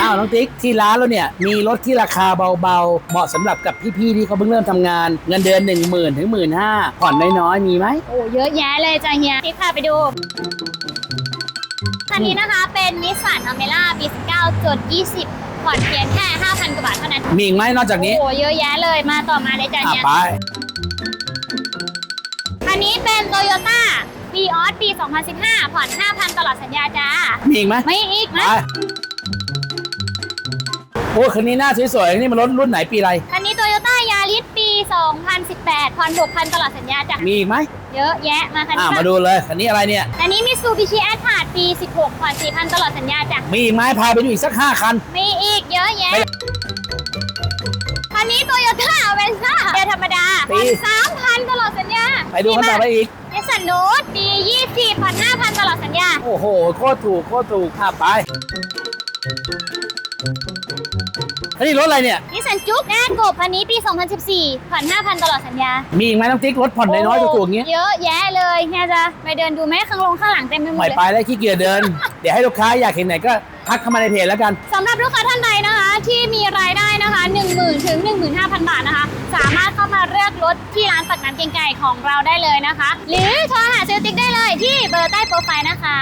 อ้าวน้องติ๊กที่ร้านเราเนี่ยมีรถที่ราคาเบาๆ เหมาะสำหรับกับพี่ๆที่เขาเพิ่งเริ่มทำงาน เงินเดือน 1 0,000ถึงหมื่นห้าผ่อนน้อยๆมีไหม โอ้เยอะแยะเลยจ้ะเฮียที่พาไปดูคันนี้นะคะเป็นนิสสันอเมร่าปี19จด20ผ่อนเพียงแค่ 5,000 กว่าบาทเท่านั้นมีอีกไหมนอกจากนี้โอ้เยอะแยะเลยมาต่อมาเลยจ้ะอะเฮียไป คันนี้เป็นโตโยต้าปีออสปี 2015 ผ่อน 5,000 ตลอดสัญญาจ้ามีอีกไหมไม่อีกไปนะ โอ้คันนี้หน้าสวยๆนี่มันรถรุ่นไหนปีอะไรคันนี้โตโยต้ายาริสปี 2018ผ่อน6,000ตลอดสัญญาจ้ะ มีอีกไหมเยอะแยะมาคันอะนี้มาดูเลยคันนี้อะไรเนี่ย อันนี้มิซูบิชิแอตทาร์ดปี 16ผ่อน4,000ตลอดสัญญาจ้ะ มีอีกไหมพาไปดูอีกสักห้าคัน มีอีกเยอะแยะ ไม่คันนี้โตโยต้าเวนซ่าเดียธรรมดาปี ผ่อน3,000ตลอดสัญญาไปดูกันต่อไปอีกนิสสันโนตปี24ผ่อน5,000ตลอดสัญญา โอ้โหโคตรถูกโคตรถูกอะไป อันนี้รถอะไรเนี่ย นิสสันจุ๊กแอดโกบคันนี้ปี 2014 ผ่อน 5,000 ตลอดสัญญามีอีกไหมน้องติ๊กรถผ่อนน้อยๆถูกๆอย่างเงี้ยเยอะแยะเลยเฮียจะไปเดินดูไหมข้างลงข้างหลังเต็มไปหมดไม่เลยไปแล้วขี้เกียจเดิน เดี๋ยวให้ลูกค้าอยากเห็นไหนก็ทักเข้ามาในเพจแล้วกัน สำหรับลูกค้าท่านใดนะคะ ที่มีรายได้นะคะ 10,000ถึง15,000 บาทนะคะ สามารถเข้ามาเลือกรถที่ร้านปักน้ำเกรียงไก่ของเราได้เลยนะคะ หรือโทรหาเซลลติ๊กได้เลยที่เบอร์ใต้โปรไฟล์นะคะ